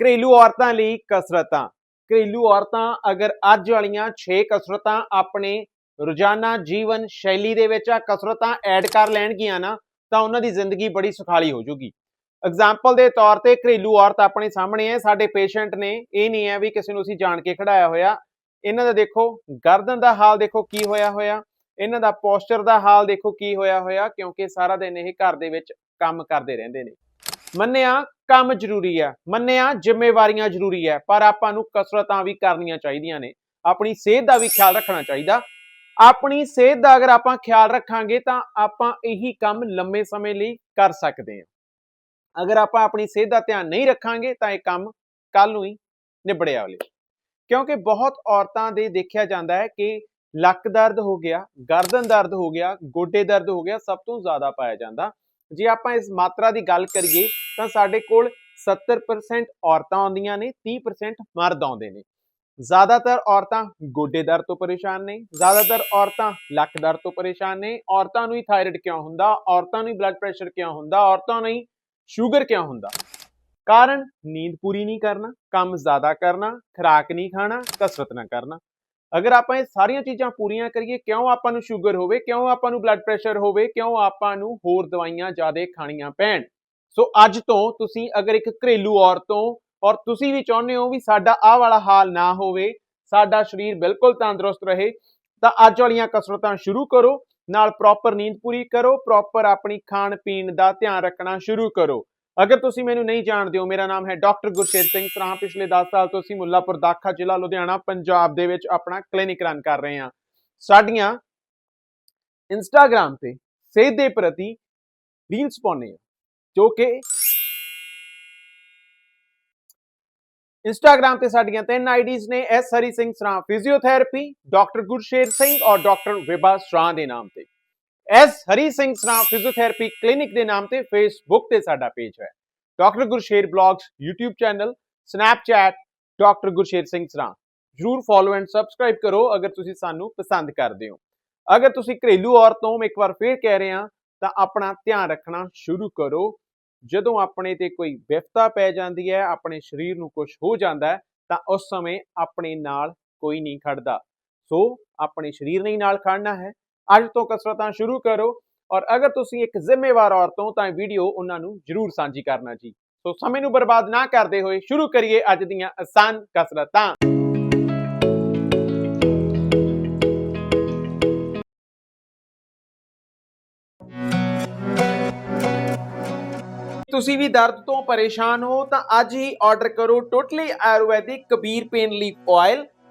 ਘਰੇਲੂ ਔਰਤਾਂ ਲਈ ਕਸਰਤਾਂ। ਘਰੇਲੂ ਔਰਤਾਂ ਅਗਰ ਅੱਜ ਵਾਲੀਆਂ 6 ਕਸਰਤਾਂ ਆਪਣੇ ਰੋਜ਼ਾਨਾ ਜੀਵਨ ਸ਼ੈਲੀ ਦੇ ਵਿੱਚ ਆ, ਕਸਰਤਾਂ ਐਡ ਕਰ ਲੈਣਗੀਆਂ ਨਾ, ਤਾਂ ਉਹਨਾਂ ਦੀ ਜ਼ਿੰਦਗੀ ਬੜੀ ਸੁਖਾਲੀ ਹੋ ਜਾਊਗੀ। ਐਗਜ਼ਾਮਪਲ ਦੇ ਤੌਰ ਤੇ ਘਰੇਲੂ ਔਰਤ ਆਪਣੇ ਸਾਹਮਣੇ ਹੈ, ਸਾਡੇ ਪੇਸ਼ੈਂਟ ਨੇ ਇਹ ਨਹੀਂ ਹੈ ਵੀ ਕਿਸੇ ਨੂੰ ਅਸੀਂ ਜਾਣ ਕੇ ਖੜਾਇਆ ਹੋਇਆ। ਇਹਨਾਂ ਦਾ ਦੇਖੋ, ਗਰਦਨ ਦਾ ਹਾਲ ਦੇਖੋ ਕੀ ਹੋਇਆ ਹੋਇਆ। ਇਹਨਾਂ ਦਾ ਪੋਸਚਰ ਦਾ ਹਾਲ ਦੇਖੋ ਕੀ ਹੋਇਆ ਹੋਇਆ, ਕਿਉਂਕਿ ਸਾਰਾ ਦਿਨ ਇਹ ਘਰ ਦੇ ਵਿੱਚ ਕੰਮ ਕਰਦੇ ਰਹਿੰਦੇ ਨੇ। ਮੰਨਿਆ ਕੰਮ ਜ਼ਰੂਰੀ ਹੈ ਮੰਨਿਆ ਜ਼ਿੰਮੇਵਾਰੀਆਂ ਜ਼ਰੂਰੀ ਹੈ ਪਰ ਆਪਾਂ ਨੂੰ ਕਸਰਤਾਂ ਵੀ ਕਰਨੀਆਂ ਚਾਹੀਦੀਆਂ ਨੇ, ਆਪਣੀ ਸਿਹਤ ਦਾ ਵੀ ਖਿਆਲ ਰੱਖਣਾ ਚਾਹੀਦਾ। ਆਪਣੀ ਸਿਹਤ ਦਾ ਅਗਰ ਆਪਾਂ ਖਿਆਲ ਰੱਖਾਂਗੇ ਤਾਂ ਆਪਾਂ ਇਹੀ ਕੰਮ ਲੰਮੇ ਸਮੇਂ ਲਈ ਕਰ ਸਕਦੇ ਹਾਂ। ਅਗਰ ਆਪਾਂ ਆਪਣੀ ਸਿਹਤ ਦਾ ਧਿਆਨ ਨਹੀਂ ਰੱਖਾਂਗੇ ਤਾਂ ਇਹ ਕੰਮ ਕੱਲ ਨੂੰ ਹੀ ਨਿਬੜਿਆ ਹੋਲੇ ਕਿਉਂਕਿ ਬਹੁਤ ਔਰਤਾਂ ਦੇ ਦੇਖਿਆ ਜਾਂਦਾ ਹੈ ਕਿ ਲੱਕ ਦਰਦ ਹੋ ਗਿਆ, ਗਰਦਨ ਦਰਦ ਹੋ ਗਿਆ, ਗੋਡੇ ਦਰਦ ਹੋ ਗਿਆ, ਸਭ ਤੋਂ ਜ਼ਿਆਦਾ ਪਾਇਆ ਜਾਂਦਾ। ਜੇ ਆਪਾਂ ਇਸ ਮਾਤਰਾ ਦੀ ਗੱਲ ਕਰੀਏ, ਤਾਂ ਸਾਡੇ ਕੋਲ 70% ਔਰਤਾਂ ਆਉਂਦੀਆਂ ਨੇ 30% ਮਰਦ ਆਉਂਦੇ ਨੇ। ਜ਼ਿਆਦਾਤਰ ਔਰਤਾਂ ਗੋਡੇ ਦਰਦ ਤੋਂ ਪਰੇਸ਼ਾਨ ਨੇ, ਜ਼ਿਆਦਾਤਰ ਔਰਤਾਂ ਲੱਕ ਦਰਦ ਤੋਂ ਪਰੇਸ਼ਾਨ ਨੇ। ਔਰਤਾਂ ਨੂੰ ਹੀ ਥਾਇਰਾਇਡ ਕਿਉਂ ਹੁੰਦਾ? ਔਰਤਾਂ ਨੂੰ ਹੀ ਬਲੱਡ ਪ੍ਰੈਸ਼ਰ ਕਿਉਂ ਹੁੰਦਾ? ਔਰਤਾਂ ਨੂੰ ਹੀ ਸ਼ੂਗਰ ਕਿਉਂ ਹੁੰਦਾ? ਕਾਰਨ, ਨੀਂਦ ਪੂਰੀ ਨਹੀਂ ਕਰਨਾ, ਕੰਮ ਜ਼ਿਆਦਾ ਕਰਨਾ, ਖੁਰਾਕ ਨਹੀਂ ਖਾਣਾ, ਕਸਰਤ ਨਾ ਕਰਨਾ। ਅਗਰ ਆਪਾਂ ਇਹ ਸਾਰੀਆਂ ਚੀਜ਼ਾਂ ਪੂਰੀਆਂ ਕਰੀਏ, ਕਿਉਂ ਆਪਾਂ ਨੂੰ ਸ਼ੂਗਰ ਹੋਵੇ, ਕਿਉਂ ਆਪਾਂ ਨੂੰ ਬਲੱਡ ਪ੍ਰੈਸ਼ਰ ਹੋਵੇ, ਕਿਉਂ ਆਪਾਂ ਨੂੰ ਹੋਰ ਦਵਾਈਆਂ ਜ਼ਿਆਦਾ ਖਾਣੀਆਂ ਪੈਣ? ਸੋ ਅੱਜ ਤੋਂ ਤੁਸੀਂ ਅਗਰ ਇੱਕ ਘਰੇਲੂ ਔਰਤ ਤੋਂ ਔਰ ਤੁਸੀਂ ਵੀ ਚਾਹੁੰਦੇ ਹੋ ਵੀ ਸਾਡਾ ਆਹ ਵਾਲਾ ਹਾਲ ਨਾ ਹੋਵੇ, ਸਾਡਾ ਸਰੀਰ ਬਿਲਕੁਲ ਤੰਦਰੁਸਤ ਰਹੇ, ਤਾਂ ਅੱਜ ਵਾਲੀਆਂ ਕਸਰਤਾਂ ਸ਼ੁਰੂ ਕਰੋ, ਨਾਲ ਪ੍ਰੋਪਰ ਨੀਂਦ ਪੂਰੀ ਕਰੋ ਪ੍ਰੋਪਰ ਆਪਣੀ ਖਾਣ ਪੀਣ ਦਾ ਧਿਆਨ ਰੱਖਣਾ ਸ਼ੁਰੂ ਕਰੋ। ਅਗਰ ਤੁਸੀਂ ਮੈਨੂੰ ਨਹੀਂ ਜਾਣਦੇ ਹੋ, ਮੇਰਾ ਨਾਮ ਹੈ ਡਾਕਟਰ ਗੁਰਸ਼ੇਰ ਸਿੰਘ ਸਰਾਂ ਪਿਛਲੇ 10 ਸਾਲ ਤੋਂ ਅਸੀਂ ਮੁੱਲਾਪੁਰ ਦਾਖਾ ਜ਼ਿਲ੍ਹਾ ਲੁਧਿਆਣਾ, ਪੰਜਾਬ ਦੇ ਵਿੱਚ ਆਪਣਾ ਕਲੀਨਿਕ ਰਨ ਕਰ ਰਹੇ ਹਾਂ। ਸਾਡੀਆਂ ਇੰਸਟਾਗ੍ਰam ਤੇ ਸਿਹਤ ਦੇ ਪ੍ਰਤੀ ਰੀਲਸ ਪਾਉਂਦੇ ਹਾਂ, ਜੋ ਕਿ ਇੰਸਟਾਗ੍ਰam ਤੇ ਸਾਡੀਆਂ ਤਿੰਨ ਆਈਡੀਜ਼ ਨੇ, ਐਸ ਹਰੀ ਸਿੰਘ ਸਰਾਂ ਫਿਜ਼ੀਓਥੈਰੇਪੀ ਡਾਕਟਰ ਗੁਰਸ਼ੇਰ ਸਿੰਘ ਔਰ ਡਾਕਟਰ ਵਿਭਾ ਸਰਾਂ ਦੇ ਨਾਮ ਤੇ। ਐਸ ਹਰੀ ਸਿੰਘ ਸਰਾਂ ਫਿਜ਼ੀਓਥੈਰੇਪੀ ਕਲੀਨਿਕ ਦੇ ਨਾਮ ਤੇ ਫੇਸਬੁੱਕ ਤੇ ਸਾਡਾ ਪੇਜ ਹੈ। Doctor Gursher blogs YouTube channel Snapchat doctor Gursher Singh Sran ਜਰੂਰ ਫੋਲੋ ਐਂਡ ਸਬਸਕ੍ਰਾਈਬ ਕਰੋ ਅਗਰ ਤੁਸੀਂ ਸਾਨੂੰ ਪਸੰਦ ਕਰਦੇ ਹੋ। ਅਗਰ ਤੁਸੀਂ ਘਰੇਲੂ ਔਰਤ ਹੋ, ਮੈਂ ਇੱਕ ਵਾਰ ਫੇਰ ਕਹਿ ਰਿਹਾ, ਤਾਂ ਆਪਣਾ ਧਿਆਨ ਰੱਖਣਾ ਸ਼ੁਰੂ ਕਰੋ। ਜਦੋਂ ਆਪਣੇ ਤੇ ਕੋਈ ਵਿਫਤਾ ਪੈ ਜਾਂਦੀ ਹੈ, ਆਪਣੇ ਸਰੀਰ ਨੂੰ ਕੁਝ ਹੋ ਜਾਂਦਾ ਤਾਂ ਉਸ ਸਮੇਂ ਆਪਣੇ ਨਾਲ ਕੋਈ ਨਹੀਂ ਖੜਦਾ। ਸੋ, ਆਪਣੇ ਸਰੀਰ ਨੇ ਨਾਲ ਖੜਨਾ ਹੈ। ਅੱਜ ਤੋਂ ਕਸਰਤਾਂ ਸ਼ੁਰੂ ਕਰੋ ਔਰ ਅਗਰ ਤੁਸੀਂ ਇੱਕ ਜ਼ਿੰਮੇਵਾਰ ਔਰਤ ਹੋ ਤਾਂ ਇਹ ਵੀਡੀਓ ਉਹਨਾਂ ਨੂੰ ਜਰੂਰ ਸਾਂਝੀ ਕਰਨਾ ਜੀ। ਸੋ ਸਮੇਂ ਨੂੰ ਬਰਬਾਦ ਨਾ ਕਰਦੇ ਹੋਏ ਸ਼ੁਰੂ ਕਰੀਏ ਅੱਜ ਦੀਆਂ ਆਸਾਨ ਕਸਰਤਾਂ। ਤੁਸੀਂ ਵੀ ਦਰਦ ਤੋਂ ਪਰੇਸ਼ਾਨ ਹੋ ਤਾਂ ਅੱਜ ਹੀ ਆਰਡਰ ਕਰੋ totally Ayurvedic Kabir pain leaf oil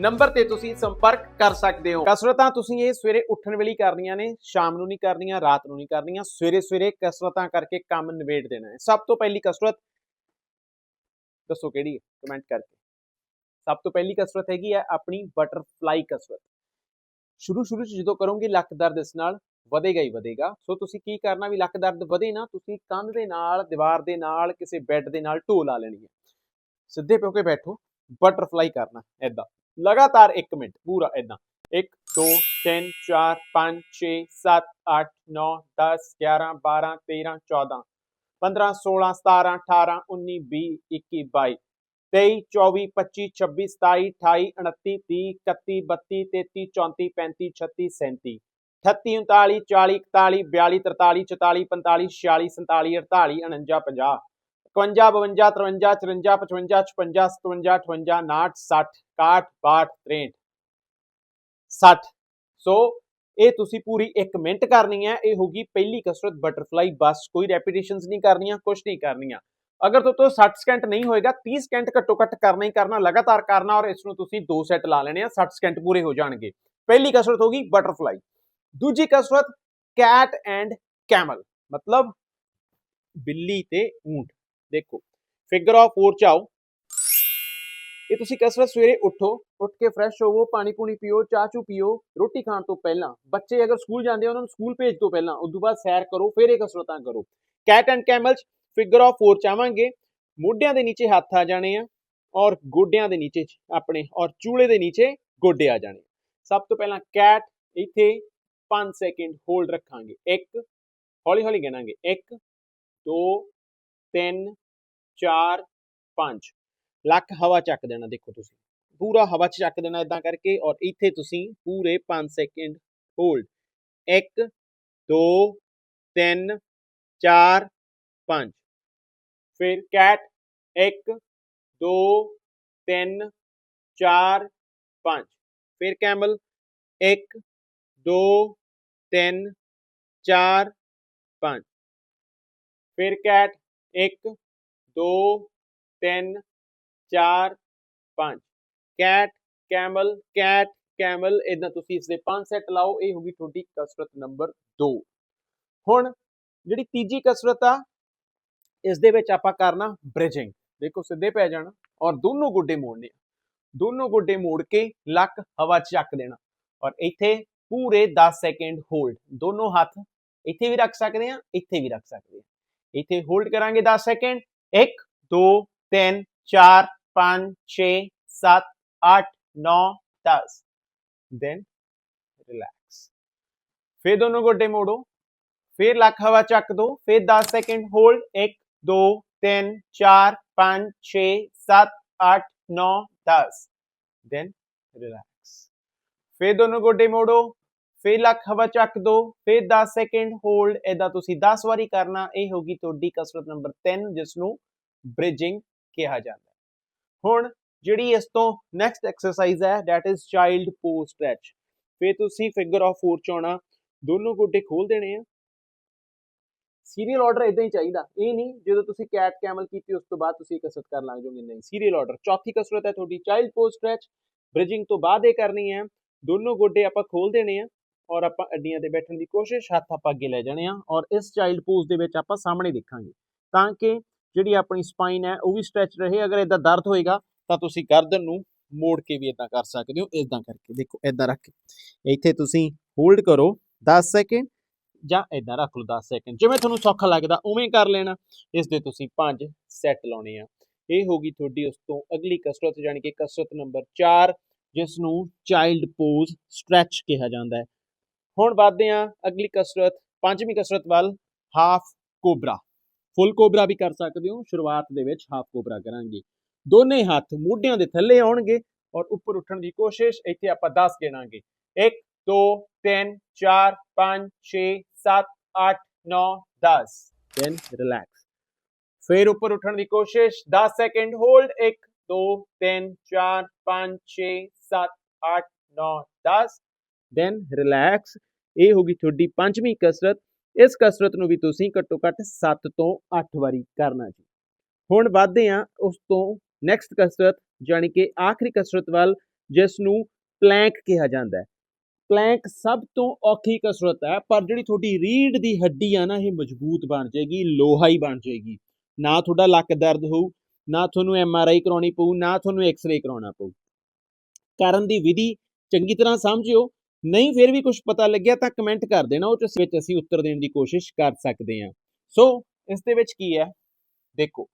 number ਤੇ ਤੁਸੀਂ ਸੰਪਰਕ ਕਰ ਸਕਦੇ ਹੋ। ਕਸਰਤਾਂ ਤੁਸੀਂ ਇਹ ਸਵੇਰੇ ਉੱਠਣ ਵੇਲੇ ਕਰਨੀਆਂ ਨੇ, ਸ਼ਾਮ ਨੂੰ ਨਹੀਂ ਕਰਨੀਆਂ, ਰਾਤ ਨੂੰ ਨਹੀਂ ਕਰਨੀਆਂ, ਸਵੇਰੇ ਸਵੇਰੇ ਕਸਰਤਾਂ ਕਰਕੇ ਕੰਮ ਨਿਬੇੜ ਦੇਣਾ ਹੈ। ਸਭ ਤੋਂ ਪਹਿਲੀ ਕਸਰਤ ਦੱਸੋ ਕਿਹੜੀ ਹੈ? ਕਮੈਂਟ ਕਰਕੇ। ਸਭ ਤੋਂ ਪਹਿਲੀ ਕਸਰਤ ਹੈਗੀ ਹੈ ਆਪਣੀ ਬਟਰਫਲਾਈ ਕਸਰਤ। ਸ਼ੁਰੂ ਸ਼ੁਰੂ ਚ ਜਦੋਂ ਕਰੋਗੇ ਲੱਕ ਦਰਦ ਇਸ ਨਾਲ ਵਧੇਗਾ ਹੀ ਵਧੇਗਾ। ਸੋ ਤੁਸੀਂ ਕੀ ਕਰਨਾ ਵੀ ਲੱਕ ਦਰਦ ਵਧੇ ਨਾ, ਤੁਸੀਂ ਕੰਧ ਦੇ ਨਾਲ, ਦੀਵਾਰ ਦੇ ਨਾਲ, ਕਿਸੇ ਬੈੱਡ ਦੇ ਨਾਲ ਢੋ ਲਾ ਲੈਣੀ ਹੈ। ਸਿੱਧੇ ਪਿਓ ਕੇ ਬੈਠੋ, ਬਟਰਫਲਾਈ ਕਰਨਾ ਐਦਾਂ ਲਗਾਤਾਰ 1 ਮਿੰਟ ਪੂਰਾ ਐਦਾਂ 1 2 3 4 5 6 7 8 9 10 11 12 13 14 15 16 17 18 19 20 21 22 23 24 25 26 27 28 29 30 31 32 33 34 35 36 37 38 39 40 41 42 43 44 45 46 47 48 49 50 51 52 53 54 55 56 57 58 59 60 61 62 63 60 ਸੋ ਇਹ ਤੁਸੀਂ ਪੂਰੀ 1 ਮਿੰਟ ਕਰਨੀ ਹੈ। ਇਹ ਹੋਗੀ ਪਹਿਲੀ ਕਸਰਤ ਬਟਰਫਲਾਈ। ਬਸ ਕੋਈ ਰੈਪੀਟੀਸ਼ਨਸ ਨਹੀਂ ਕਰਨੀਆਂ ਕੁਝ ਨਹੀਂ ਕਰਨੀਆਂ। ਅਗਰ ਤੋਂ ਤੋਂ 60 ਸਕਿੰਟ ਨਹੀਂ ਹੋਏਗਾ 30 ਸਕਿੰਟ ਘੱਟੋ ਘੱਟ ਕਰਨਾ ਹੀ ਕਰਨਾ, ਲਗਾਤਾਰ ਕਰਨਾ ਔਰ ਇਸ ਨੂੰ ਤੁਸੀਂ ਦੋ ਸੈੱਟ ਲਾ ਲੈਣੇ ਆ 60 ਸਕਿੰਟ ਪੂਰੇ ਹੋ ਜਾਣਗੇ। ਪਹਿਲੀ ਕਸਰਤ ਹੋਗੀ ਬਟਰਫਲਾਈ। ਦੂਜੀ ਕਸਰਤ ਕੈਟ ਐਂਡ ਕੈਮਲ। ਮਤਲਬ ਬਿੱਲੀ ਤੇ ਊਂਟ। ਦੇਖੋ ਫਿਗਰ ਆਫ 4 ਚ ਆਓ। ਇਹ ਤੁਸੀਂ ਕਸਰਤ ਸਵੇਰੇ ਉੱਠੋ, ਉੱਠ ਕੇ ਫਰੈਸ਼ ਹੋਵੋ, ਪਾਣੀ ਪੂਣੀ ਪੀਓ, ਚਾਹ ਚੂ ਪੀਓ, ਰੋਟੀ ਖਾਣ ਤੋਂ ਪਹਿਲਾਂ, ਬੱਚੇ ਅਗਰ ਸਕੂਲ ਜਾਂਦੇ ਆ, ਉਹਨਾਂ ਨੂੰ ਸਕੂਲ ਭੇਜ ਤੋਂ ਪਹਿਲਾਂ ਉਸ ਤੋਂ ਬਾਅਦ ਸੈਰ ਕਰੋ, ਫਿਰ ਇਹ ਕਸਰਤਾਂ ਕਰੋ। Cat and camels figure of 4 ਚਾਹਾਂਗੇ ਮੋਢਿਆਂ ਦੇ ਨੀਚੇ ਹੱਥ ਆ ਜਾਣੇ ਆ ਔਰ ਗੋਡਿਆਂ ਦੇ ਨੀਚੇ ਆਪਣੇ, ਔਰ ਚੂਲੇ ਦੇ ਨੀਚੇ ਗੋਡੇ ਆ ਜਾਣੇ ਸਭ ਤੋਂ ਪਹਿਲਾਂ ਕੈਟ ਇੱਥੇ 5 ਸੈਕਿੰਡ ਹੋਲਡ ਰੱਖਾਂਗੇ। 1 ਹੌਲੀ ਹੌਲੀ ਗਿਣਾਂਗੇ। 1 2 3 4 5 ਲੱਕ ਹਵਾ ਚੱਕ ਦੇਣਾ, ਦੇਖੋ ਤੁਸੀਂ। ਪੂਰਾ ਹਵਾ ਚ ਚੱਕ ਦੇਣਾ ਇਦਾਂ ਕਰਕੇ ਔਰ ਇੱਥੇ ਤੁਸੀਂ ਪੂਰੇ 5 ਸੈਕਿੰਡ ਹੋਲਡ। 1 2 3 4 5 ਫਿਰ ਕੈਟ 1 2 3 4 5 ਫਿਰ ਕੈਮਲ 1 2 3 4 5 ਫਿਰ cat 1 2 3 4 5 cat, camel cat, camel ਇਦਾਂ ਤੁਸੀਂ ਇਸ ਦੇ 5 ਸੈੱਟ ਲਾਓ, ਇਹ ਹੋਗੀ ਤੁਹਾਡੀ ਕਸਰਤ ਨੰਬਰ 2 ਹੁਣ ਜਿਹੜੀ ਤੀਜੀ ਕਸਰਤ ਆ ਇਸ ਦੇ ਵਿੱਚ ਆਪਾਂ ਕਰਨਾ ਬ੍ਰਿਜਿੰਗ ਦੇਖੋ ਸਿੱਧੇ ਪੈ ਜਾਣਾ ਔਰ ਦੋਨੋਂ ਗੁੱਡੇ ਮੋੜਨੇ ਆ। ਦੋਨੋਂ ਗੁੱਡੇ ਮੋੜ ਕੇ ਲੱਕ, ਹਵਾ 'ਚ ਚੱਕ ਦੇਣਾ। ਔਰ ਇੱਥੇ ਪੂਰੇ 10 ਸੈਕਿੰਡ ਹੋਲਡ ਦੋਨੋਂ ਹੱਥ ਇੱਥੇ ਵੀ ਰੱਖ ਸਕਦੇ ਆ, ਇੱਥੇ ਵੀ ਰੱਖ ਸਕਦੇ ਆ। ਇੱਥੇ ਹੋਲਡ ਕਰਾਂਗੇ 10 ਸੈਕਿੰਡ 1 2 3 4 5 6 7 8 9 10 then relax ਫਿਰ ਦੋਨੋਂ ਗੋਡੇ ਮੋੜੋ। ਫਿਰ ਲੱਕ ਹਵਾ ਚੱਕ ਦੋ। ਫਿਰ 10 ਸੈਕਿੰਡ ਹੋਲਡ 1 2 3 4 5 6 7 8 9 10 then relax ਫਿਰ ਦੋਨੋਂ ਗੋਡੇ ਮੋੜੋ। ਫਿਰ ਲੱਕ ਹਵਾ ਚੱਕ ਦੋ, ਫਿਰ 10 ਸੈਕਿੰਡ ਹੋਲਡ ਇਦਾਂ ਤੁਸੀਂ 10 ਵਾਰੀ ਕਰਨਾ, ਇਹ ਹੋਗੀ ਤੁਹਾਡੀ ਕਸਰਤ ਨੰਬਰ 3 ਜਿਸ ਨੂੰ ਬ੍ਰਿਜਿੰਗ ਕਿਹਾ ਜਾਂਦਾ ਹੁਣ ਜਿਹੜੀ ਇਸ ਤੋਂ ਨੈਕਸਟ ਐਕਸਰਸਾਈਜ਼ ਹੈ that is child pose stretch ਫਿਰ ਤੁਸੀਂ ਫਿਗਰ ਆਫ 4 ਚ ਆਉਣਾ ਦੋਨੋਂ ਗੋਡੇ ਖੋਲ ਦੇਣੇ ਆ। ਸੀਰੀਅਲ ਆਰਡਰ ਇਦਾਂ ਹੀ ਚਾਹੀਦਾ, ਇਹ ਨਹੀਂ ਜਦੋਂ ਤੁਸੀਂ ਕੈਟ ਕੈਮਲ ਕੀਤੀ, ਉਸ ਤੋਂ ਬਾਅਦ ਤੁਸੀਂ ਕਸਰਤ ਕਰਨ ਲੱਗ ਜਾਓਗੇ। ਨਹੀਂ ਸੀਰੀਅਲ ਆਰਡਰ ਚੌਥੀ ਕਸਰਤ ਹੈ ਤੁਹਾਡੀ ਚਾਈਲਡ ਪੋਜ਼ ਸਟ੍ਰੈਚ ਬ੍ਰਿਜਿੰਗ ਤੋਂ ਬਾਅਦ ਇਹ ਕਰਨੀ ਹੈ। ਦੋਨੋਂ ਗੋਡੇ ਆਪਾਂ ਖੋਲ ਦੇਣੇ ਆ। ਔਰ ਆਪਾਂ ਅੱਡੀਆਂ ਤੇ ਬੈਠਣ ਦੀ ਕੋਸ਼ਿਸ਼, ਹੱਥ ਆਪਾਂ ਅੱਗੇ ਲੈ ਜਾਣੇ ਆ ਔਰ ਇਸ ਚਾਈਲਡ ਪੋਜ਼ ਦੇ ਵਿੱਚ ਆਪਾਂ ਸਾਹਮਣੇ ਦੇਖਾਂਗੇ। ਤਾਂ ਕਿ ਜਿਹੜੀ ਆਪਣੀ ਸਪਾਈਨ ਹੈ, ਉਹ ਵੀ ਸਟ੍ਰੈਚ ਰਹੇ, ਅਗਰ ਇਦਾਂ ਦਰਦ ਹੋਏਗਾ, ਤਾਂ ਤੁਸੀਂ ਗਰਦਨ ਨੂੰ ਮੋੜ ਕੇ ਵੀ ਇਦਾਂ ਕਰ ਸਕਦੇ ਹੋ ਇਦਾਂ ਕਰਕੇ। ਦੇਖੋ ਇਦਾਂ ਰੱਖ ਕੇ। ਇੱਥੇ ਤੁਸੀਂ ਹੋਲਡ ਕਰੋ 10 ਸੈਕਿੰਡ ਜਾਂ ਇਦਾਂ ਰੱਖ ਲਓ 10 ਸੈਕਿੰਡ ਜਿਵੇਂ ਤੁਹਾਨੂੰ ਸੌਖਾ ਲੱਗਦਾ, ਉਵੇਂ ਕਰ ਲੈਣਾ। ਇਸ ਦੇ ਤੁਸੀਂ 5 ਸੈੱਟ ਲਾਉਣੇ ਆ। ਇਹ ਹੋਗੀ ਤੁਹਾਡੀ ਉਸ ਤੋਂ ਅਗਲੀ ਕਸਰਤ, ਯਾਨੀ ਕਿ ਕਸਰਤ ਨੰਬਰ 4 ਜਿਸ ਨੂੰ ਚਾਈਲਡ ਪੋਜ਼ ਸਟ੍ਰੈਚ ਕਿਹਾ ਜਾਂਦਾ ਹੈ। ਹੁਣ ਵੱਧਦੇ ਹਾਂ ਅਗਲੀ ਕਸਰਤ, ਪੰਜਵੀਂ ਕਸਰਤ ਵੱਲ ਹਾਫ ਕੋਬਰਾ ਫੁੱਲ ਕੋਬਰਾ ਵੀ ਕਰ ਸਕਦੇ ਹੋ, ਸ਼ੁਰੂਆਤ ਦੇ ਵਿੱਚ ਹਾਫ ਕੋਬਰਾ ਕਰਾਂਗੇ। ਦੋਨੇ ਹੱਥ ਮੋਢਿਆਂ ਦੇ ਥੱਲੇ ਆਉਣਗੇ ਔਰ ਉੱਪਰ ਉੱਠਣ ਦੀ ਕੋਸ਼ਿਸ਼ ਇੱਥੇ ਆਪਾਂ 10 ਗਿਣਾਂਗੇ 1 2 3 4 5 6 7 8 9 10 ਦੈਨ ਰਿਲੈਕਸ ਫਿਰ ਉੱਪਰ ਉੱਠਣ ਦੀ ਕੋਸ਼ਿਸ਼ 10 ਸੈਕਿੰਡ ਹੋਲਡ 1 2 3 4 5 6 7 8 9 10 ਦੈਨ ਰਿਲੈਕਸ ਇਹ ਹੋ ਗਈ ਤੁਹਾਡੀ ਪੰਜਵੀਂ ਕਸਰਤ। ਇਸ ਕਸਰਤ ਨੂੰ ਵੀ ਤੁਸੀਂ ਘੱਟੋ ਘੱਟ 7 ਤੋਂ 8 ਵਾਰੀ ਕਰਨਾ ਜੀ। ਹੁਣ ਵੱਧਦੇ ਆ ਉਸ ਤੋਂ ਨੈਕਸਟ ਕਸਰਤ ਯਾਨੀ ਕਿ ਆਖਰੀ ਕਸਰਤ ਵੱਲ ਜਿਸ ਨੂੰ ਪਲੈਂਕ ਕਿਹਾ ਜਾਂਦਾ ਹੈ। ਪਲੈਂਕ ਸਭ ਤੋਂ ਔਖੀ ਕਸਰਤ ਹੈ, ਪਰ ਜਿਹੜੀ ਤੁਹਾਡੀ ਰੀੜ ਦੀ ਹੱਡੀ ਆ ਨਾ, ਇਹ ਮਜ਼ਬੂਤ ਬਣ ਜਾਏਗੀ, ਲੋਹਾ ਹੀ ਬਣ ਜਾਏਗੀ। ਨਾ ਤੁਹਾਡਾ ਲੱਕ ਦਰਦ ਹੋਊ, ਨਾ ਤੁਹਾਨੂੰ ਐਮ ਆਰ ਆਈ ਕਰਾਉਣੀ ਪਊ, ਨਾ ਤੁਹਾਨੂੰ ਐਕਸ-ਰੇ ਕਰਾਉਣਾ ਪਊ। ਕਰਨ ਦੀ ਵਿਧੀ ਚੰਗੀ ਤਰ੍ਹਾਂ ਸਮਝਿਓ ਨਹੀਂ, ਫਿਰ ਵੀ ਕੁਝ ਪਤਾ ਲੱਗਿਆ ਤਾਂ ਕਮੈਂਟ ਕਰ ਦੇਣਾ, ਉਹ 'ਚ ਵਿੱਚ ਅਸੀਂ ਉੱਤਰ ਦੇਣ ਦੀ ਕੋਸ਼ਿਸ਼ ਕਰ ਸਕਦੇ ਹਾਂ। ਸੋ ਇਸ ਦੇ ਵਿੱਚ ਕੀ ਹੈ? ਦੇਖੋ,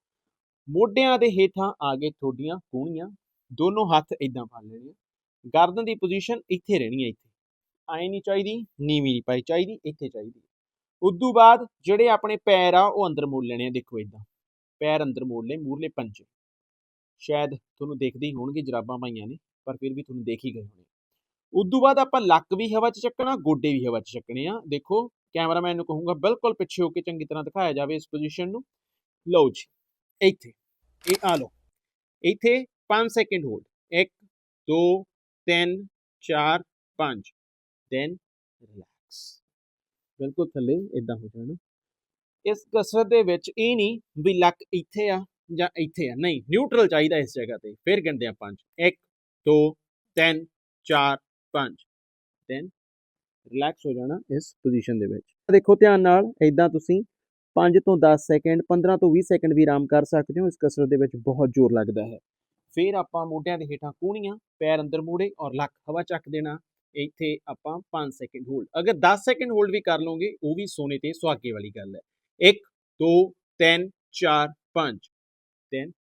ਮੋਢਿਆਂ ਦੇ ਹੇਠਾਂ ਆ ਗਏ ਤੁਹਾਡੀਆਂ ਕੂਣੀਆਂ ਦੋਨੋਂ ਹੱਥ ਇਦਾਂ ਫੜ ਲੈਣੇ ਗਰਦਨ ਦੀ ਪੋਜੀਸ਼ਨ ਇੱਥੇ ਰਹਿਣੀ ਹੈ ਇੱਥੇ। ਆਏ ਨਹੀਂ ਚਾਹੀਦੀ, ਨੀਵੀਂ ਨਹੀਂ ਪਾਈ ਚਾਹੀਦੀ, ਇੱਥੇ ਚਾਹੀਦੀ ਉਦੋਂ ਬਾਅਦ ਜਿਹੜੇ ਆਪਣੇ ਪੈਰ ਆ, ਉਹ ਅੰਦਰ ਮੋੜ ਲੈਣੇ ਆ, ਦੇਖੋ ਇਦਾਂ ਪੈਰ ਅੰਦਰ ਮੋੜ ਲੈ ਮੂਰਲੇ ਪੰਜੇ। ਸ਼ਾਇਦ ਤੁਹਾਨੂੰ ਦੇਖਦੇ ਹੀ ਹੋਣਗੇ, ਜਰਾਬਾਂ ਪਾਈਆਂ ਨੇ, ਪਰ ਫਿਰ ਵੀ ਤੁਹਾਨੂੰ ਦੇਖ ਹੀ ਗਏ ਹੋਣੇ ਉਦੋਂ ਬਾਅਦ ਆਪਾਂ ਲੱਕ ਵੀ ਹਵਾ 'ਚ ਚੱਕਣਾ, ਗੋਡੇ ਵੀ ਹਵਾ 'ਚ ਚੱਕਣੇ ਆ। ਦੇਖੋ, ਕੈਮਰਾਮੈਨ ਨੂੰ ਕਹੂੰਗਾ, ਬਿਲਕੁਲ ਪਿੱਛੇ ਹੋ ਕੇ ਚੰਗੀ ਤਰ੍ਹਾਂ ਦਿਖਾਇਆ ਜਾਵੇ ਇਸ ਪੋਜੀਸ਼ਨ ਨੂੰ। ਲਓ ਜੀ, ਇੱਥੇ, ਇਹ ਆ ਲਓ। ਇੱਥੇ 5 ਸੈਕਿੰਡ ਹੋਲਡ 1 2 3 4 5 ਦੈਨ ਰਿਲੈਕਸ ਬਿਲਕੁਲ ਥੱਲੇ ਇਦਾਂ ਹੋ ਜਾਣਾ। ਇਸ ਕਸਰਤ ਦੇ ਵਿੱਚ ਇਹ ਨਹੀਂ ਵੀ ਲੱਕ ਇੱਥੇ ਆ ਜਾਂ ਇੱਥੇ ਆ। ਨਹੀਂ ਨਿਊਟਰਲ ਚਾਹੀਦਾ ਇਸ ਜਗ੍ਹਾ ਤੇ। ਫਿਰ ਗਿਣਦੇ ਆ 5 1 2 3 4 5 ਦੈਨ ਰਿਲੈਕਸ ਹੋ ਜਾਣਾ ਇਸ ਪੋਜੀਸ਼ਨ ਦੇ ਵਿੱਚ। ਦੇਖੋ ਧਿਆਨ ਨਾਲ ਇਦਾਂ ਤੁਸੀਂ 5 ਤੋਂ 10 ਸੈਕਿੰਡ 15 ਤੋਂ 20 ਸੈਕਿੰਡ ਵੀ ਆਰਾਮ ਕਰ ਸਕਦੇ ਹੋ, ਇਸ ਕਸਰਤ ਦੇ ਵਿੱਚ ਬਹੁਤ ਜ਼ੋਰ ਲੱਗਦਾ ਹੈ। ਫਿਰ ਆਪਾਂ ਮੋਢਿਆਂ ਦੇ ਹੇਠਾਂ ਕੂਣੀਆਂ ਪੈਰ ਅੰਦਰ ਮੋੜੇ ਔਰ ਲੱਕ ਹਵਾ ਚੱਕ ਦੇਣਾ, ਇੱਥੇ ਆਪਾਂ 5 ਸੈਕਿੰਡ ਹੋਲਡ ਅਗਰ 10 ਸੈਕਿੰਡ ਹੋਲਡ ਵੀ ਕਰ ਲਓਗੇ, ਉਹ ਵੀ ਸੋਨੇ ਤੇ ਸੁਹਾਗੇ ਵਾਲੀ ਗੱਲ ਹੈ। 1 2 3 4 5 3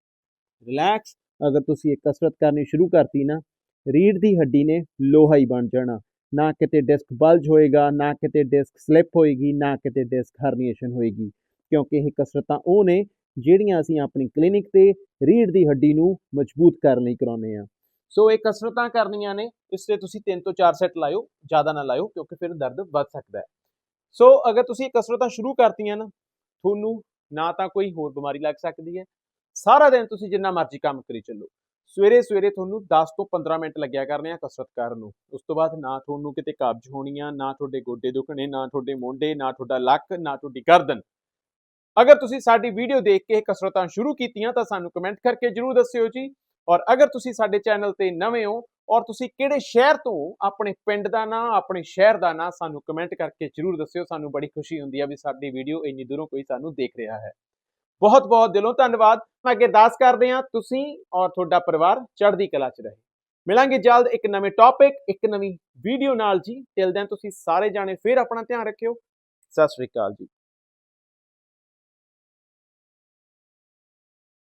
ਰਿਲੈਕਸ ਅਗਰ ਤੁਸੀਂ ਇਹ ਕਸਰਤ ਕਰਨੀ ਸ਼ੁਰੂ ਕਰਤੀ ਨਾ ਰੀੜ ਦੀ ਹੱਡੀ ਨੇ ਲੋਹਾ ਹੀ ਬਣ ਜਾਣਾ। ਨਾ ਕਿਤੇ ਡਿਸਕ ਬਲਜ ਹੋਏਗਾ, ਨਾ ਕਿਤੇ ਡਿਸਕ ਸਲਿਪ ਹੋਏਗੀ, ਨਾ ਕਿਤੇ ਡਿਸਕ ਹਰਨੀਏਸ਼ਨ ਹੋਏਗੀ। ਕਿਉਂਕਿ ਇਹ ਕਸਰਤਾਂ ਉਹ ਨੇ ਜਿਹੜੀਆਂ ਅਸੀਂ ਆਪਣੀ ਕਲੀਨਿਕ ਤੇ ਰੀੜ ਦੀ ਹੱਡੀ ਨੂੰ ਮਜ਼ਬੂਤ ਕਰਨ ਲਈ ਕਰਾਉਂਦੇ ਆ ਸੋ ਇਹ ਕਸਰਤਾਂ ਕਰਨੀਆਂ ਨੇ, ਇਸ ਤੇ ਤੁਸੀਂ 3 ਤੋਂ 4 ਸੈੱਟ ਲਾਇਓ, ਜ਼ਿਆਦਾ ਨਾ ਲਾਇਓ, ਕਿਉਂਕਿ ਫਿਰ ਦਰਦ ਵੱਧ ਸਕਦਾ ਹੈ। ਸੋ ਅਗਰ ਤੁਸੀਂ ਇਹ ਕਸਰਤਾਂ ਸ਼ੁਰੂ ਕਰਤੀਆਂ ਨਾ, ਤੁਹਾਨੂੰ ਨਾ ਤਾਂ ਕੋਈ ਹੋਰ ਬਿਮਾਰੀ ਲੱਗ ਸਕਦੀ ਹੈ। ਸਾਰਾ ਦਿਨ ਤੁਸੀਂ ਜਿੰਨਾ ਮਰਜ਼ੀ ਕੰਮ ਕਰੀ ਚੱਲੋ। ਸਵੇਰੇ ਸਵੇਰੇ ਤੁਹਾਨੂੰ 10 ਤੋਂ 15 ਮਿੰਟ ਲੱਗਿਆ ਕਰਨੇ ਆ ਕਸਰਤ ਕਰਨ ਨੂੰ। ਉਸ ਤੋਂ ਬਾਅਦ ਨਾ ਤੁਹਾਨੂੰ ਕਿਤੇ ਕਾਬਜ ਹੋਣੀ ਆ, ਨਾ ਤੁਹਾਡੇ ਗੋਡੇ ਦੁਖਣੇ, ਨਾ ਤੁਹਾਡੇ ਮੋਢੇ, ਨਾ ਤੁਹਾਡਾ ਲੱਕ, ਨਾ ਤੁਹਾਡੀ ਗਰਦਨ। ਅਗਰ ਤੁਸੀਂ ਸਾਡੀ ਵੀਡੀਓ ਦੇਖ ਕੇ ਇਹ ਕਸਰਤਾਂ ਸ਼ੁਰੂ ਕੀਤੀਆਂ ਤਾਂ ਸਾਨੂੰ ਕਮੈਂਟ ਕਰਕੇ ਜਰੂਰ ਦੱਸਿਓ ਜੀ। ਔਰ ਅਗਰ ਤੁਸੀਂ ਸਾਡੇ ਚੈਨਲ ਤੇ ਨਵੇਂ ਹੋ ਔਰ ਤੁਸੀਂ ਕਿਹੜੇ ਸ਼ਹਿਰ ਤੋਂ ਆਪਣੇ ਪਿੰਡ ਦਾ ਨਾਂ, ਆਪਣੇ ਸ਼ਹਿਰ ਦਾ ਨਾਂ ਸਾਨੂੰ ਕਮੈਂਟ ਕਰਕੇ ਜਰੂਰ ਦੱਸਿਓ। ਸਾਨੂੰ ਬੜੀ ਖੁਸ਼ੀ ਹੁੰਦੀ ਆ ਵੀ ਸਾਡੀ ਵੀਡੀਓ ਇੰਨੀ ਦੂਰੋਂ ਕੋਈ ਸਾਨੂੰ ਦੇਖ ਰਿਹਾ ਹੈ। ਬਹੁਤ ਬਹੁਤ ਦਿਲੋਂ ਧੰਨਵਾਦ। ਮੈਂ ਅੱਗੇ ਅਰਦਾਸ ਕਰਦੇ ਹਾਂ, ਤੁਸੀਂ ਔਰ ਤੁਹਾਡਾ ਪਰਿਵਾਰ ਚੜ੍ਹਦੀ ਕਲਾ 'ਚ ਰਹੇ। ਮਿਲਾਂਗੇ ਜਲਦ ਇੱਕ ਨਵੇਂ ਟੌਪਿਕ ਇੱਕ ਨਵੀਂ ਵੀਡੀਓ ਨਾਲ ਜੀ। ਟਿਲ ਦੈਨ ਤੁਸੀਂ ਸਾਰੇ ਜਾਣੇ ਫਿਰ ਆਪਣਾ ਧਿਆਨ ਰੱਖਿਓ। ਸਤਿ ਸ਼੍ਰੀ ਅਕਾਲ ਜੀ।